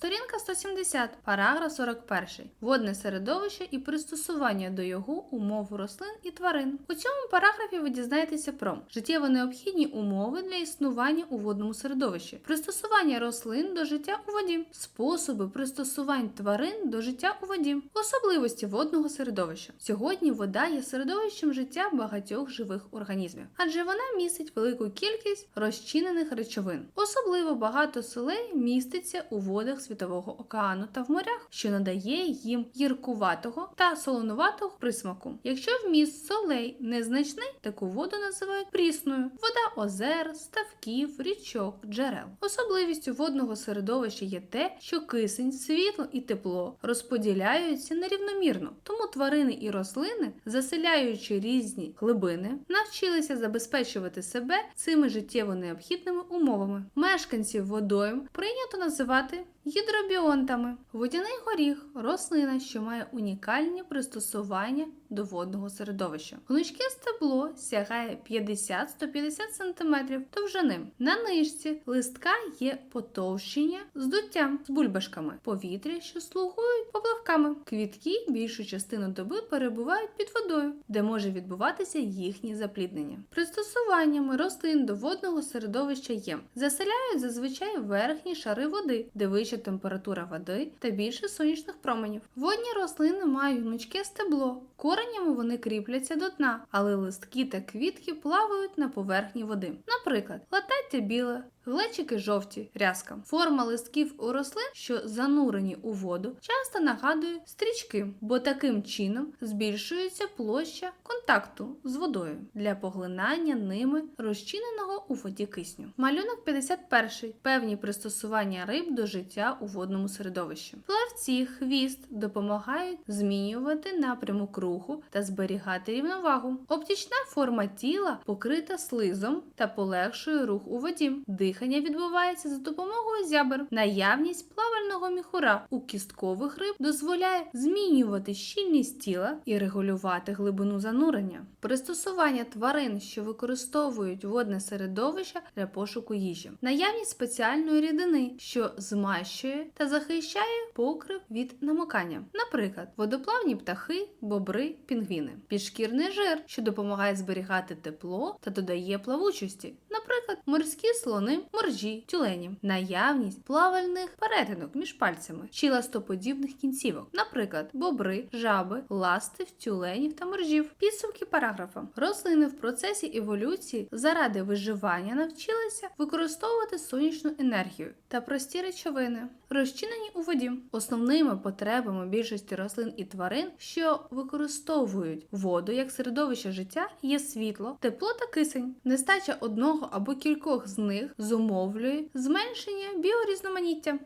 Сторінка 170, параграф 41. Водне середовище і пристосування до його умов рослин і тварин. У цьому параграфі ви дізнаєтеся про життєво необхідні умови для існування у водному середовищі, пристосування рослин до життя у воді, способи пристосувань тварин до життя у воді, особливості водного середовища. Сьогодні вода є середовищем життя багатьох живих організмів, адже вона містить велику кількість розчинених речовин. Особливо багато солей міститься у водах Світового океану та в морях, що надає їм гіркуватого та солонуватого присмаку. Якщо вміст солей незначний, таку воду називають прісною. Вода озер, ставків, річок, джерел. Особливістю водного середовища є те, що кисень, світло і тепло розподіляються нерівномірно. Тому тварини і рослини, заселяючи різні глибини, навчилися забезпечувати себе цими життєво необхідними умовами. Мешканців водойм прийнято називати гідробіонтами. Водяний горіх рослина, що має унікальні пристосування до водного середовища. Гнучке стебло сягає 50-150 см довжини. На нижці листка є потовщення з дуттям з бульбашками, повітря, що слугують поплавками. Квітки більшу частину доби перебувають під водою, де може відбуватися їхнє запліднення. Пристосуваннями рослин до водного середовища є заселяють зазвичай верхні шари води, де вища температура води та більше сонячних променів. Водні рослини мають гнучке стебло. Коренями вони кріпляться до дна, але листки та квітки плавають на поверхні води. Наприклад, латаття біле, глечики жовті, рязка. Форма листків у рослин, що занурені у воду, часто нагадує стрічки, бо таким чином збільшується площа контакту з водою для поглинання ними розчиненого у воді кисню. Малюнок 51. Певні пристосування риб до життя у водному середовищі. Плавці, хвіст допомагають змінювати напрямок руху та зберігати рівновагу. Оптічна форма тіла покрита слизом та полегшує рух у воді. Дихання відбувається за допомогою зябр. Наявність плавального міхура у кісткових риб дозволяє змінювати щільність тіла і регулювати глибину занурення. Пристосування тварин, що використовують водне середовище для пошуку їжі. Наявність спеціальної рідини, що змащує та захищає покрив від намокання. Наприклад, водоплавні птахи, бобри, пінгвіни. Підшкірний жир, що допомагає зберігати тепло та додає плавучості. Наприклад, морські слони, моржі, тюлені, наявність плавальних перетинок між пальцями чи ластоподібних кінцівок, наприклад, бобри, жаби, ластив, тюленів та моржів. Підсумки параграфа. Рослини в процесі еволюції заради виживання навчилися використовувати сонячну енергію та прості речовини, розчинені у воді. Основними потребами більшості рослин і тварин, що використовують воду як середовище життя, є світло, тепло та кисень. Нестача одного або кількох з них зумовлює зменшення біорізноманіття.